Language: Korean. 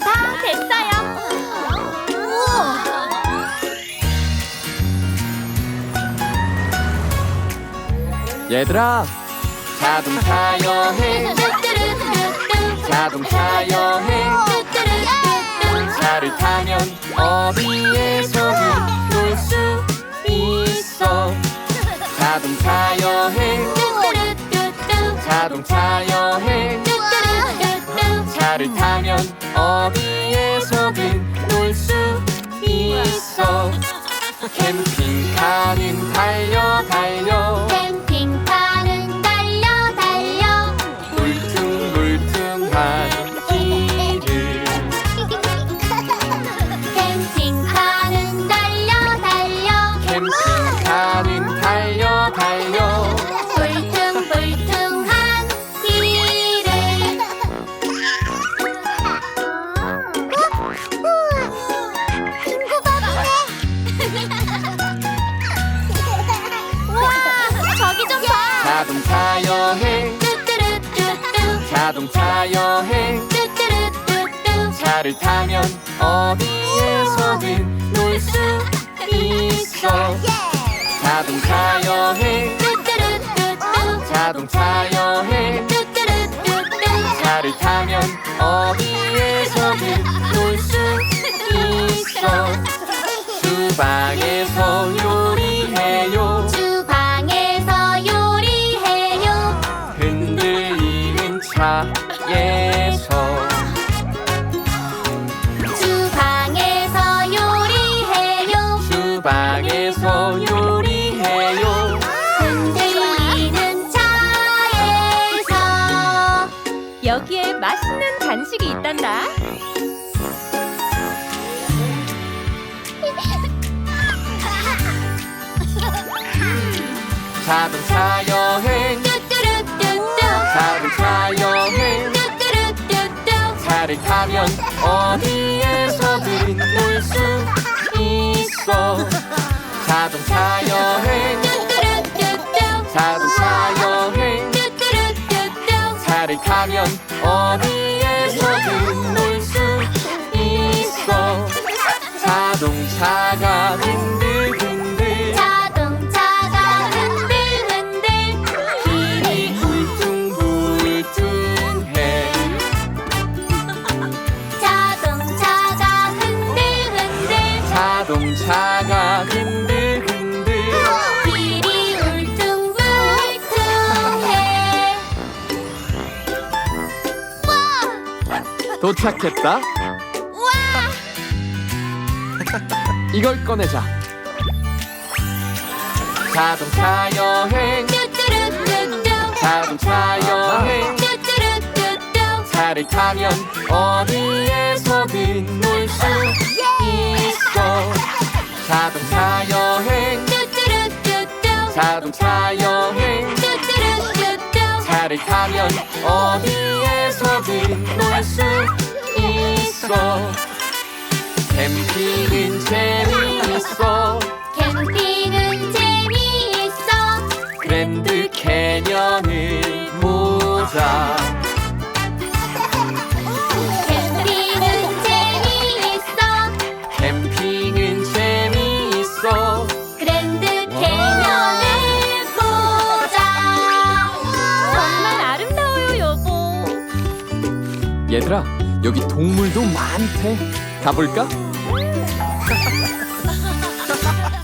다 됐어요. 얘들아 자동차 여행. 자동차 여행. 차를 타면 어디에 자동차 여행 뚜뚜루뚜뚜. 차를 타면 어디에서든 놀 수 있어 캠핑카 자동차 여행 뚜뚜루뚜뚜. 자동차 여행 뚜뚜루뚜뚜. 차를 타면 어디에서든 놀 수 있어. 자동차 여행 뚜뚜루뚜뚜. 자동차 여행 여기에 맛있는 간식이 있단다. 자동차 여행. 뚜뚜루뚜뚜. 자동차 여행. 뚜뚜루뚜뚜. 차를 타면 어디 차를 타면 어디에서든 놀 수 있어? 자동차가 흔들흔들. 자동차가 흔들흔들. 길이 울퉁불퉁해. 자동차가 흔들흔들. 자동차가 흔들흔들 도착했다. 이걸 꺼내자. 자동차 여행. 뚜뚜루뚜뚜. 자동차 여행. 뚜뚜루뚜뚜. 차를 타면 어디에서든 놀 수 있어. 자동차 여행. 뚜뚜루뚜뚜. 자동차 여행. 뚜뚜루뚜뚜. 차를 타면 어디 놀수 있어. 캠핑은 재미있어 얘들아, 여기 동물도 많대. 가볼까?